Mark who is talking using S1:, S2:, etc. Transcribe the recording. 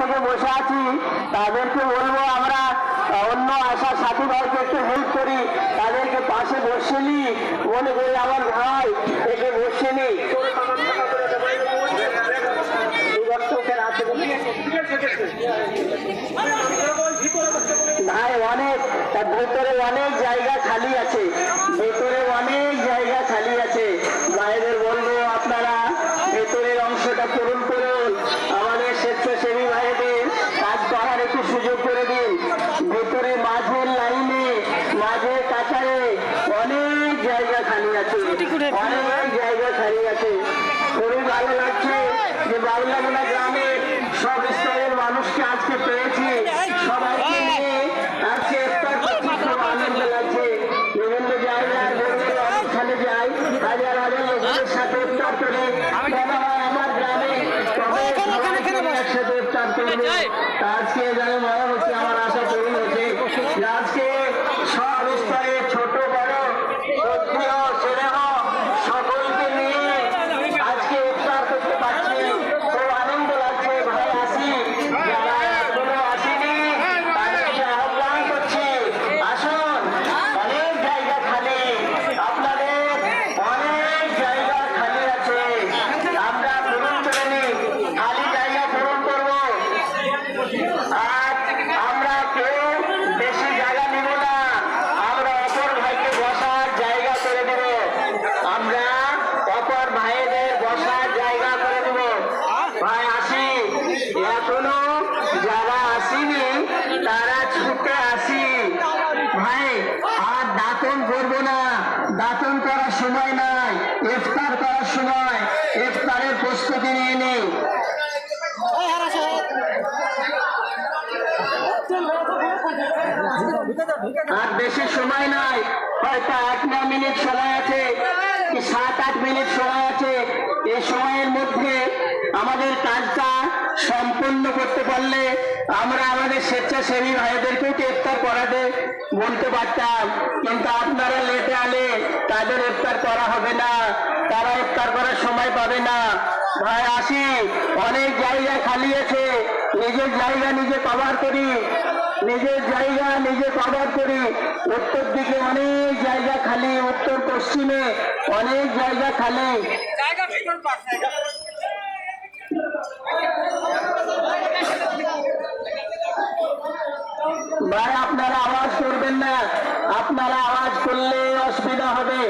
S1: থেকে বসে আছি, তাদেরকে বলব আমরা অন্য আশা সাথী ভাইকে একটু হেল্প করি। তাদেরকে পাশে বসে নি। মনে করি আমার ভাই একে বসে নি। ভাই, অনেক তার ভেতরে অনেক জায়গা খালি আছে। ভেতরে অনেক জায়গা খালি আছে। আপনারা ভেতরের অংশটা পূরণ করুন আমাদের স্বেচ্ছাসেবী ভাইদের কাজ করার একটু সুযোগ করে দিন। ভেতরে মাঝের লাইনে মাঝের কাছারে অনেক জায়গা খালি আছে অনেক জায়গা খালি আছে। খুবই ভালো লাগছে যে বাংলাগোলা গ্রামের সব স্তরের মানুষকে আজকে পেয়েছি। সবাইকে নিয়ে আজকে খুব আনন্দ লাগছে। বিভিন্ন জায়গায় অনুষ্ঠানে যাই। হাজার হাজার লোকের সাথে করে আমার গ্রামে সবাই একসাথে করবে তা আজকে যেন মনে হচ্ছে আমার আশা পূরণ হচ্ছে যে আজকে সব স্তরে ছোট বড় সত্যিও ছেলেহ সকলকে নিয়ে আজকে ইফতার করতে পারছি খুব আনন্দ লাগছে ভাই আসি যারা এখনও আসেনি তাদেরকে আহ্বান করছি আসুন অনেক জায়গা খালি আপনাদের অনেক জায়গা খালি আছে আমরা পূরণ করে নিই খালি জায়গা পূরণ করব আর আমরা কেউ বেশি জায়গা নিব না আমরা অপর ভাইকে বসার জায়গা করে দেব আমরা অপর ভাইদের বসার জায়গা করে দেব ভাই আসি এখনও যারা আসিনি তারা ছুটে আসি। ভাই আর দাতন করব না। দাতন করার সময় নাই ইফতার করার সময় ইফতারের প্রস্তুতি নিয়ে নেই আর বেশি সময় নাই হয়তো আট ন মিনিট সময় আছে কি সাত আট মিনিট সময় আছে। এই সময়ের মধ্যে আমাদের কাজটা সম্পন্ন করতে পারলে আমরা আমাদের স্বেচ্ছাসেবী ভাইদেরকেও তো ইফতার করাতে বলতে পারতাম। কিন্তু আপনারা লেটে আলে তাদের ইফতার করা হবে না। তারা ইফতার করার সময় পাবে না। ভাই আসি অনেক জায়গা খালি আছে। নিজের জায়গা নিজে কভার করি। নিজের জায়গা নিজে কভার করি। উত্তর দিকে অনেক জায়গা খালি, উত্তর পশ্চিমে অনেক জায়গা খালি।
S2: জায়গা ভিতর পাস
S1: ভাই আপনারা আওয়াজ করবেন না। আপনারা আওয়াজ করলে অসুবিধা হবে।